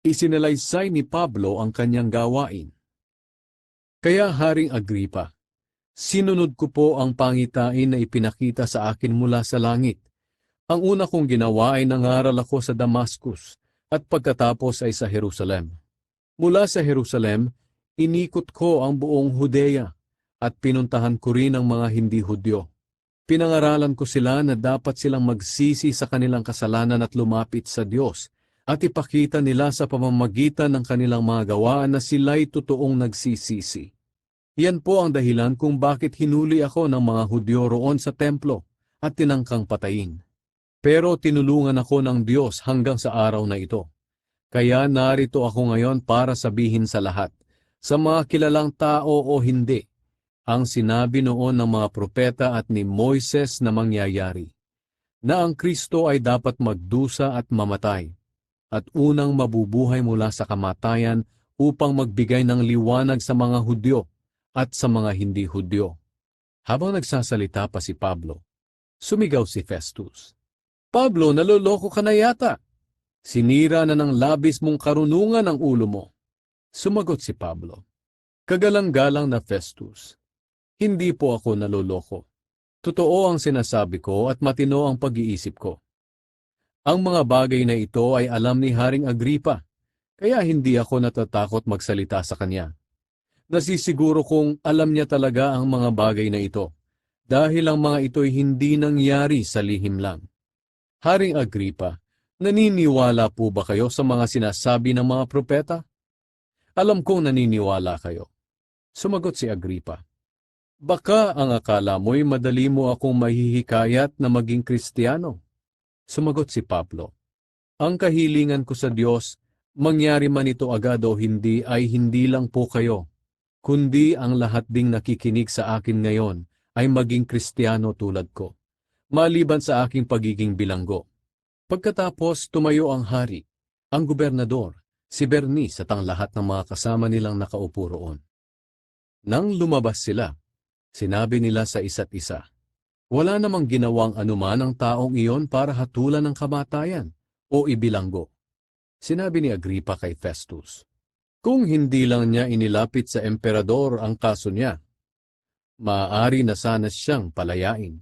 Isinalaysay ni Pablo ang kanyang gawain. Kaya Haring Agripa, sinunod ko po ang pangitain na ipinakita sa akin mula sa langit. Ang una kong ginawa ay nangaral ako sa Damascus at pagkatapos ay sa Jerusalem. Mula sa Jerusalem, inikot ko ang buong Judea at pinuntahan ko rin ang mga hindi Hudyo. Pinangaralan ko sila na dapat silang magsisi sa kanilang kasalanan at lumapit sa Diyos at ipakita nila sa pamamagitan ng kanilang mga gawaan na sila'y totoong nagsisisi. Yan po ang dahilan kung bakit hinuli ako ng mga Hudyo roon sa templo at tinangkang patayin. Pero tinulungan ako ng Diyos hanggang sa araw na ito. Kaya narito ako ngayon para sabihin sa lahat, sa mga kilalang tao o hindi, ang sinabi noon ng mga propeta at ni Moises na mangyayari, na ang Kristo ay dapat magdusa at mamatay, at unang mabubuhay mula sa kamatayan upang magbigay ng liwanag sa mga Hudyo at sa mga hindi Hudyo. Habang nagsasalita pa si Pablo, sumigaw si Festus. Pablo, naloloko ka na yata. Sinira na ng labis mong karunungan ang ulo mo. Sumagot si Pablo. Kagalang-galang na Festus. Hindi po ako naloloko. Totoo ang sinasabi ko at matino ang pag-iisip ko. Ang mga bagay na ito ay alam ni Haring Agripa, kaya hindi ako natatakot magsalita sa kanya. Nasisiguro kong alam niya talaga ang mga bagay na ito, dahil ang mga ito'y hindi nangyari sa lihim lang. Haring Agripa, naniniwala po ba kayo sa mga sinasabi ng mga propeta? Alam kong naniniwala kayo. Sumagot si Agripa. Baka ang akala mo'y madali mo akong mahihikayat na maging Kristiyano. Sumagot si Pablo. Ang kahilingan ko sa Diyos, mangyari man ito agad o hindi ay hindi lang po kayo, kundi ang lahat ding nakikinig sa akin ngayon ay maging Kristiyano tulad ko, maliban sa aking pagiging bilanggo. Pagkatapos tumayo ang hari, ang gobernador, si Bernice at ang lahat ng mga kasama nilang nakaupo roon. Nang lumabas sila, sinabi nila sa isa't isa, wala namang ginawang anuman ang taong iyon para hatulan ng kamatayan o ibilanggo. Sinabi ni Agripa kay Festus, kung hindi lang niya inilapit sa emperador ang kaso niya, maaari na sana siyang palayain.